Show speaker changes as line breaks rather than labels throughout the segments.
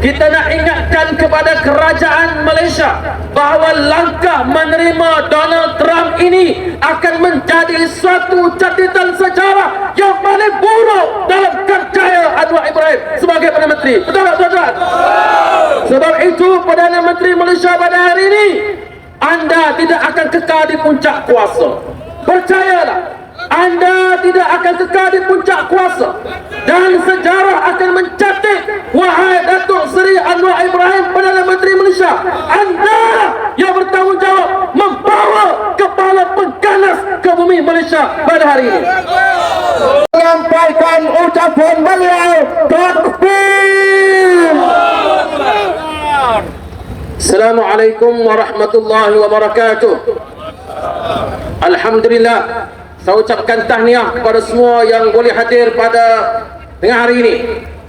kita nak ingatkan kepada kerajaan Malaysia bahawa langkah menerima Donald Trump ini akan menjadi suatu catatan sejarah yang paling buruk dalam kerjaya Anwar Ibrahim sebagai Perdana Menteri. Betul tak tuan-tuan? Sebab itu Perdana Menteri Malaysia pada hari ini anda tidak akan kekal di puncak kuasa. Percayalah, anda tidak akan kekal di puncak kuasa. Dan sejarah akan mencatat wahai Datuk Seri Anwar Ibrahim Perdana Menteri Malaysia anda yang bertanggungjawab membawa kepala pengganas ke bumi Malaysia pada hari ini.
Menyampaikan ucapan beliau takbir
Assalamualaikum warahmatullahi wabarakatuh. Alhamdulillah Saya ucapkan tahniah kepada semua yang boleh hadir pada tengah hari ini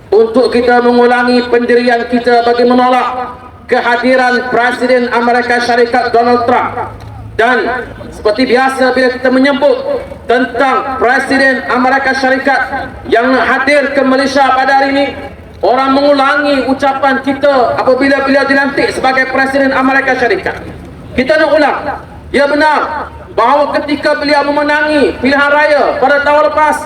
Untuk kita mengulangi pendirian kita bagi menolak Kehadiran Presiden Amerika Syarikat Donald Trump Dan seperti biasa bila kita menyebut Tentang Presiden Amerika Syarikat Yang hadir ke Malaysia pada hari ini Orang mengulangi ucapan kita apabila beliau dilantik sebagai Presiden Amerika Syarikat. Kita nak ulang. Ya benar bahawa ketika beliau memenangi pilihan raya pada tahun lepas,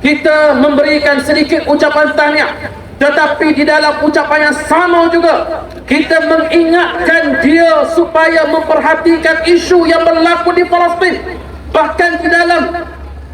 kita memberikan sedikit ucapan tahniah. Tetapi di dalam ucapan yang sama juga, kita mengingatkan dia supaya memperhatikan isu yang berlaku di Palestin. Bahkan di dalam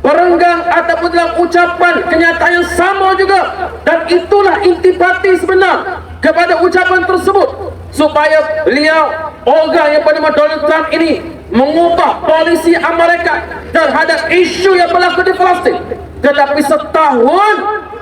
perenggang ataupun dalam ucapan kenyataan yang sama juga dan itulah intipati sebenar kepada ucapan tersebut supaya beliau orang yang bernama Donald Trump ini mengubah polisi Amerika terhadap isu yang berlaku di Palestin. Tetapi setahun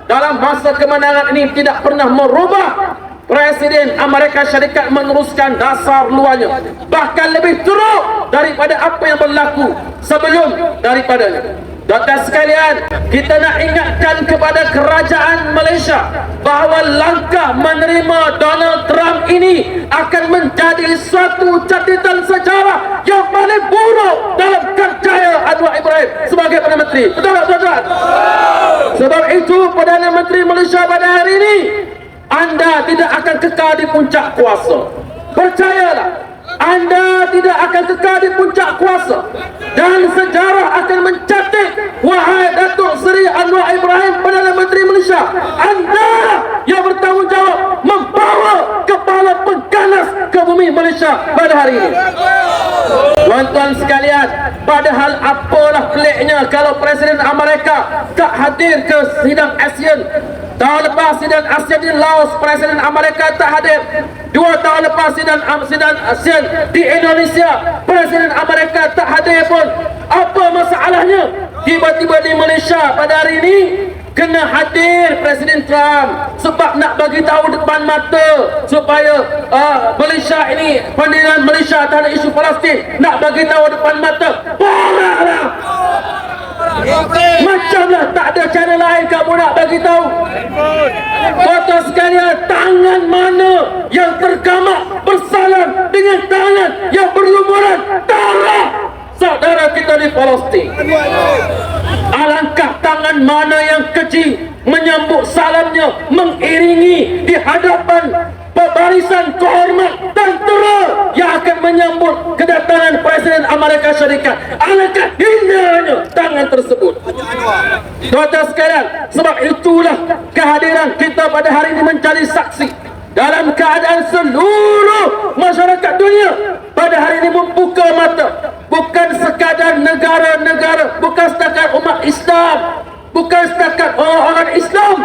dalam masa kemenangan ini tidak pernah merubah Presiden Amerika Syarikat meneruskan dasar luarnya. Bahkan lebih teruk daripada apa yang berlaku sebelum daripadanya Tuan-tuan sekalian, kita nak ingatkan kepada kerajaan Malaysia bahawa langkah menerima Donald Trump ini akan menjadi suatu catatan sejarah yang paling buruk dalam kerjaya Anwar Ibrahim sebagai Perdana Menteri. Betul tak tuan-tuan? Sebab itu Perdana Menteri Malaysia pada hari ini anda tidak akan kekal di puncak kuasa. Percayalah, anda tidak akan kekal di puncak kuasa dan sejarah akan mencatat wahai Datuk Seri Anwar Ibrahim Perdana Menteri Malaysia anda yang bertanggungjawab membawa kepala pengganas ke bumi Malaysia pada hari ini Tuan-tuan sekalian, padahal apalah peliknya kalau Presiden Amerika tak hadir ke sidang ASEAN Tahun lepas sidang ASEAN di Laos, Presiden Amerika tak hadir. Dua tahun lepas sidang sidang ASEAN di Indonesia, Presiden Amerika tak hadir pun. Apa masalahnya? Tiba-tiba di Malaysia pada hari ini kena hadir Presiden Trump sebab nak bagi tahu depan mata supaya uh, Malaysia ini pendirian Malaysia terhadap isu Palestin nak bagi tahu depan mata. Parahlah. Macamlah tak ada cara lain kamu nak bagi tahu. Kota sekalian, tangan mana yang tergamak bersalam dengan tangan yang berlumuran darah saudara kita di Palestin. Alangkah tangan mana yang keji menyambut salamnya mengiringi di hadapan barisan kehormat tentera yang akan menyambut kedatangan Presiden Amerika Syarikat. Alangkah hinanya tangan tersebut. Tuan-tuan sekalian, sebab itulah kehadiran kita pada hari ini menjadi saksi dalam keadaan seluruh masyarakat dunia pada hari ini membuka mata bukan sekadar negara-negara bukan setakat umat Islam bukan setakat orang-orang Islam.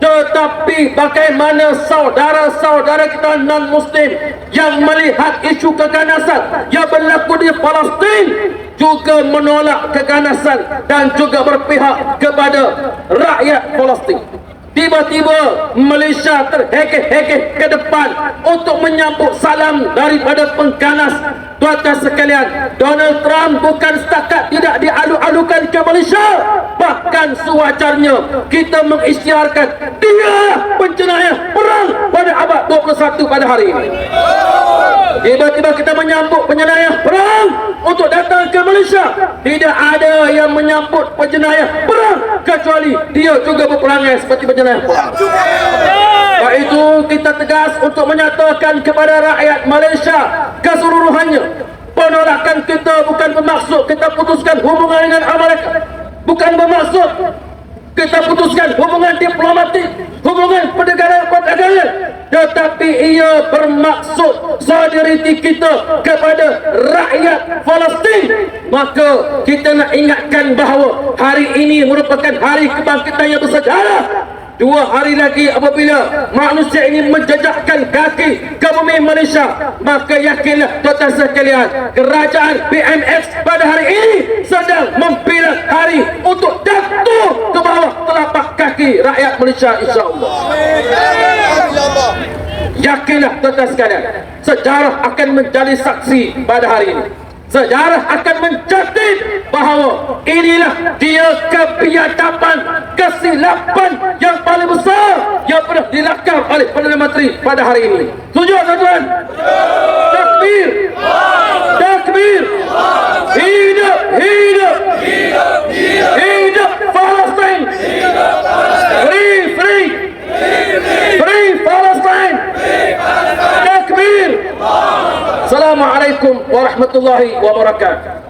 Tetapi bagaimana saudara-saudara kita non-muslim yang melihat isu keganasan yang berlaku di Palestin juga menolak keganasan dan juga berpihak kepada rakyat Palestin Tiba-tiba Malaysia terhekeh-hekeh ke depan untuk menyambut salam daripada pengganas tuan-tuan sekalian. Donald Trump bukan setakat tidak dialu-alukan ke Malaysia. Bahkan sewajarnya kita mengisytiharkan dia penjenayah perang pada abad 21 pada hari ini. Tiba-tiba kita menyambut penjenayah perang untuk datang ke Malaysia. Tidak ada yang menyambut penjenayah perang kecuali dia juga berperangai seperti penjenayah perang. Sebab itu kita tegas untuk menyatakan kepada rakyat Malaysia keseluruhannya penolakan kita bukan bermaksud kita putuskan hubungan dengan Amerika. Bukan bermaksud kita putuskan hubungan diplomatik, hubungan perdagangan perdagangan, tetapi ia bermaksud solidariti kita kepada rakyat Palestin. Maka kita nak ingatkan bahawa hari ini merupakan hari kebangkitan yang bersejarah. Dua hari lagi apabila manusia ini menjejakkan kaki ke bumi Malaysia Maka yakinlah tuan-tuan sekalian Kerajaan BMX pada hari ini sedang mempilah hari untuk jatuh ke bawah telapak kaki rakyat Malaysia insyaAllah Yakinlah tuan-tuan sekalian Sejarah akan menjadi saksi pada hari ini Sejarah akan mencatat bahawa inilah dia kebiadaban, kesilapan yang paling besar yang pernah dilakukan oleh Perdana Menteri pada hari ini. Setuju tuan-tuan? Takbir! Takbir! Hidup! Hidup! Takbir! Assalamualaikum warahmatullahi wabarakatuh.